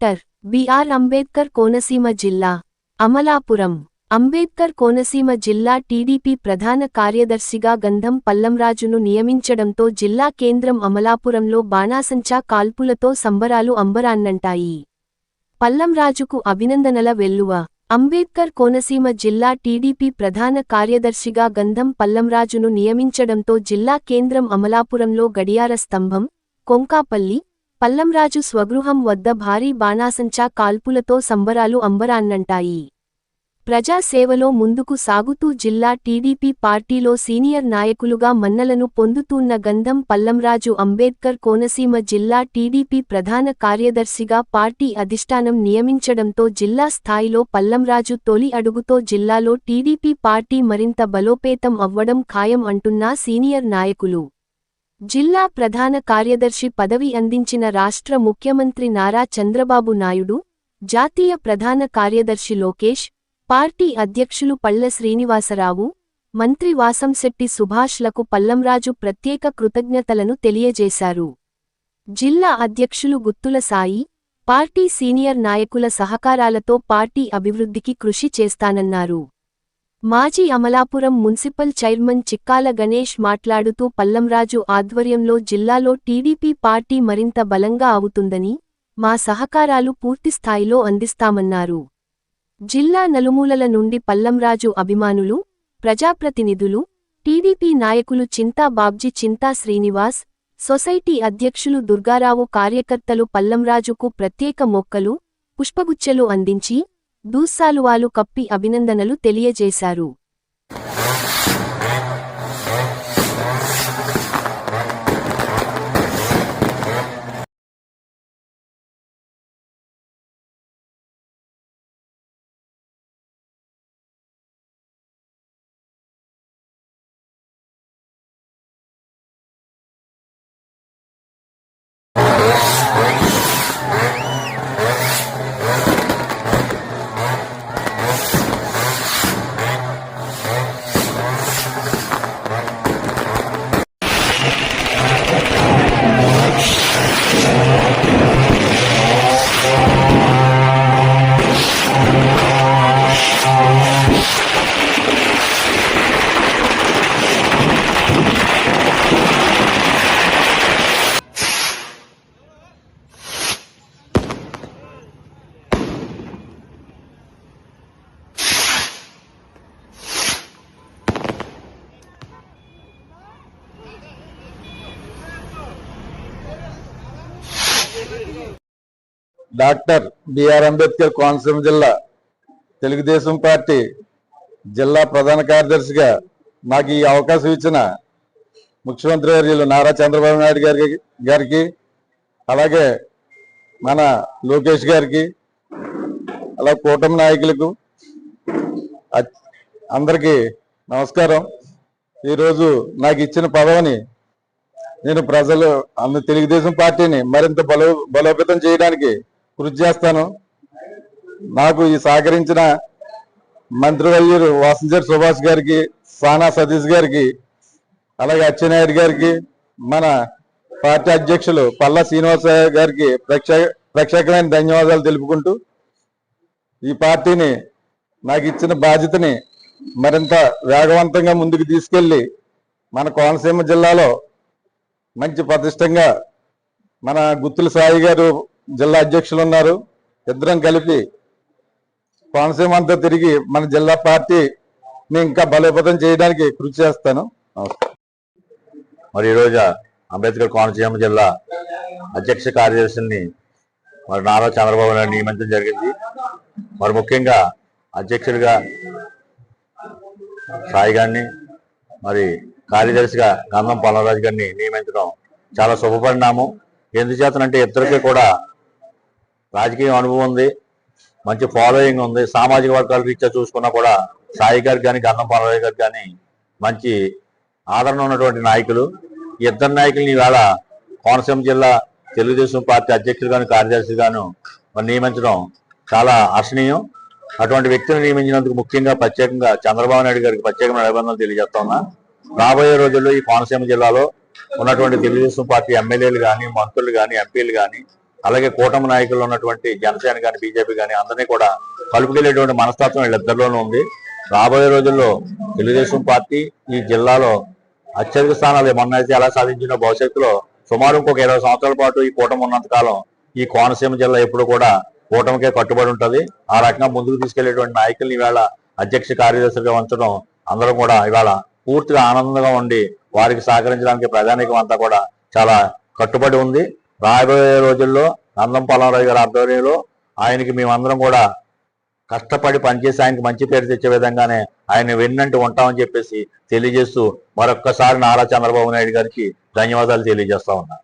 Doctor BR Ambedkar Konaseema జిల్లా అమలాపురం. అంబేద్కర్ కోనసీమ జిల్లా TDP ప్రధాన కార్యదర్శిగా గంధం పల్లంరాజును నియమించడంతో జిల్లా కేంద్రం అమలాపురంలో బాణాసంచా కాల్పులతో సంబరాలు అంబరాన్నంటాయి. పల్లంరాజుకు అభినందనల వెల్లువ. అంబేద్కర్ కోనసీమ జిల్లా టీడీపీ ప్రధాన కార్యదర్శిగా గంధం పల్లంరాజును నియమించడంతో జిల్లా కేంద్రం అమలాపురంలో గడియార స్తంభం కొంకాపల్లి పల్లంరాజు స్వగృహం వద్ద భారీ బాణాసంచా కాల్పులతో సంబరాలు అంబరాన్నంటాయి. ప్రజాసేవలో ముందుకు సాగుతూ జిల్లా టీడీపీ పార్టీలో సీనియర్ నాయకులుగా మన్నలను పొందుతున్న గంధం పల్లంరాజు అంబేద్కర్ కోనసీమ జిల్లా టీడీపీ ప్రధాన కార్యదర్శిగా పార్టీ అధిష్టానం నియమించడంతో జిల్లా స్థాయిలో పల్లంరాజు తొలి అడుగుతో జిల్లాలో టీడీపీ పార్టీ మరింత బలోపేతం అవ్వడం ఖాయం అంటున్నా సీనియర్ నాయకులు. జిల్లా ప్రధాన కార్యదర్శి పదవి అందించిన రాష్ట్ర ముఖ్యమంత్రి నారా చంద్రబాబు నాయుడు జాతీయ ప్రధాన కార్యదర్శి లోకేష్ పార్టీ అధ్యక్షులు పళ్ళ శ్రీనివాసరావు మంత్రి వాసంశెట్టి సుభాష్లకు పల్లంరాజు ప్రత్యేక కృతజ్ఞతలను తెలియజేశారు. జిల్లా అధ్యక్షులు గుత్తుల సాయి పార్టీ సీనియర్ నాయకుల సహకారాలతో పార్టీ అభివృద్ధికి కృషి చేస్తానన్నారు. మాజీ అమలాపురం మున్సిపల్ చైర్మన్ చిక్కాల గణేష్ మాట్లాడుతూ పల్లంరాజు ఆధ్వర్యంలో జిల్లాలో టీడీపీ పార్టీ మరింత బలంగా అవుతుందని మా సహకారాలు పూర్తిస్థాయిలో అందిస్తామన్నారు. జిల్లా నలుమూలల నుండి పల్లంరాజు అభిమానులు ప్రజాప్రతినిధులు టీడీపీ నాయకులు చింతా బాబ్జీ చింతా శ్రీనివాస్ సొసైటీ అధ్యక్షులు దుర్గారావు కార్యకర్తలు పల్లంరాజుకు ప్రత్యేక మొక్కలు పుష్పగుచ్చెలు అందించి దూస్సాలువాలు కప్పి అభినందనలు తెలియజేశారు. డాక్టర్ బిఆర్ అంబేద్కర్ కోనసీమ జిల్లా తెలుగుదేశం పార్టీ జిల్లా ప్రధాన కార్యదర్శిగా నాకు ఈ అవకాశం ఇచ్చిన ముఖ్యమంత్రి వర్యులు నారా చంద్రబాబు నాయుడు గారి గారికి అలాగే మన లోకేష్ గారికి అలా కూటమి నాయకులకు అందరికీ నమస్కారం. ఈరోజు నాకు ఇచ్చిన పదవిని నేను ప్రజలు అందు తెలుగుదేశం పార్టీని మరింత బలో బలోపేతం చేయడానికి కృషి చేస్తాను. నాకు ఈ సహకరించిన మంత్రివర్యులు వాసంజర్ సుభాష్ గారికి సానా సతీష్ గారికి అలాగే అచ్చెన్నాయుడు గారికి మన పార్టీ అధ్యక్షులు పల్లా శ్రీనివాస గారికి ప్రత్యేకమైన ధన్యవాదాలు తెలుపుకుంటూ ఈ పార్టీని నాకు ఇచ్చిన బాధ్యతని మరింత వేగవంతంగా ముందుకు తీసుకెళ్ళి మన కోనసీమ జిల్లాలో మంచి ప్రతిష్టంగా మన గుత్తుల సాయి గారు జిల్లా అధ్యక్షులు ఉన్నారు. ఇద్దరం కలిపి కోనసీమ అంతా తిరిగి మన జిల్లా పార్టీని ఇంకా బలోపేతం చేయడానికి కృషి చేస్తాను. మరి ఈరోజు అంబేద్కర్ కోనసీమ జిల్లా అధ్యక్ష కార్యదర్శిని మరి నారా చంద్రబాబు నాయుడు నియమించడం జరిగింది. మరి ముఖ్యంగా అధ్యక్షుడిగా సాయి గారిని మరి కార్యదర్శిగా గంధం పల్లరాజు గారిని నియమించడం చాలా శుభపరిణామం. ఎందుచేతనంటే ఇద్దరికి కూడా రాజకీయ అనుభవం ఉంది మంచి ఫాలోయింగ్ ఉంది సామాజిక వర్గాల రీత్యా చూసుకున్నా కూడా సాయి గారికి కానీ గన్నం పల్లరాజు గారికి కానీ మంచి ఆదరణ ఉన్నటువంటి నాయకులు. ఈ ఇద్దరు నాయకుల్ని ఈవేళ కోనసీమ జిల్లా తెలుగుదేశం పార్టీ అధ్యక్షులు కానీ కార్యదర్శిగాను మరి నియమించడం చాలా హర్షణీయం అటువంటి వ్యక్తిని నియమించినందుకు ముఖ్యంగా ప్రత్యేకంగా చంద్రబాబు నాయుడు గారికి ప్రత్యేకమైన అభినందనలు తెలియజేస్తా ఉన్నా. రాబోయే రోజుల్లో ఈ కోనసీమ జిల్లాలో ఉన్నటువంటి తెలుగుదేశం పార్టీ ఎమ్మెల్యేలు కానీ మంత్రులు కానీ ఎంపీలు కానీ అలాగే కూటమి నాయకులు ఉన్నటువంటి జనసేన కానీ బీజేపీ కానీ అందరినీ కూడా కలుపుకెళ్ళేటువంటి మనస్తత్వం వీళ్ళిద్దరిలోనూ ఉంది. రాబోయే రోజుల్లో తెలుగుదేశం పార్టీ ఈ జిల్లాలో అత్యధిక స్థానాలు మొన్న అయితే ఎలా సాధించిన భవిష్యత్తులో సుమారు ఇంకొక ఇరవై సంవత్సరాల పాటు ఈ కూటమి ఉన్నంత కాలం ఈ కోనసీమ జిల్లా ఎప్పుడు కూడా కూటమికే కట్టుబడి ఉంటుంది. ఆ రకంగా ముందుకు తీసుకెళ్ళేటువంటి నాయకుల్ని ఇవాళ అధ్యక్ష కార్యదర్శిగా ఉంచడం అందరం కూడా ఇవాళ పూర్తిగా ఆనందంగా ఉండి వారికి సహకరించడానికి ప్రధానికం అంతా కూడా చాలా కట్టుబడి ఉంది. రాబోయే రోజుల్లో నందం పొలంరాజు గారి ఆధ్వర్యంలో ఆయనకి మేమందరం కూడా కష్టపడి పనిచేసి ఆయనకి మంచి పేరు తెచ్చే విధంగానే ఆయన వెన్నంటి ఉంటామని చెప్పేసి తెలియజేస్తూ మరొక్కసారి నారా చంద్రబాబు నాయుడు గారికి ధన్యవాదాలు తెలియజేస్తా ఉన్నా.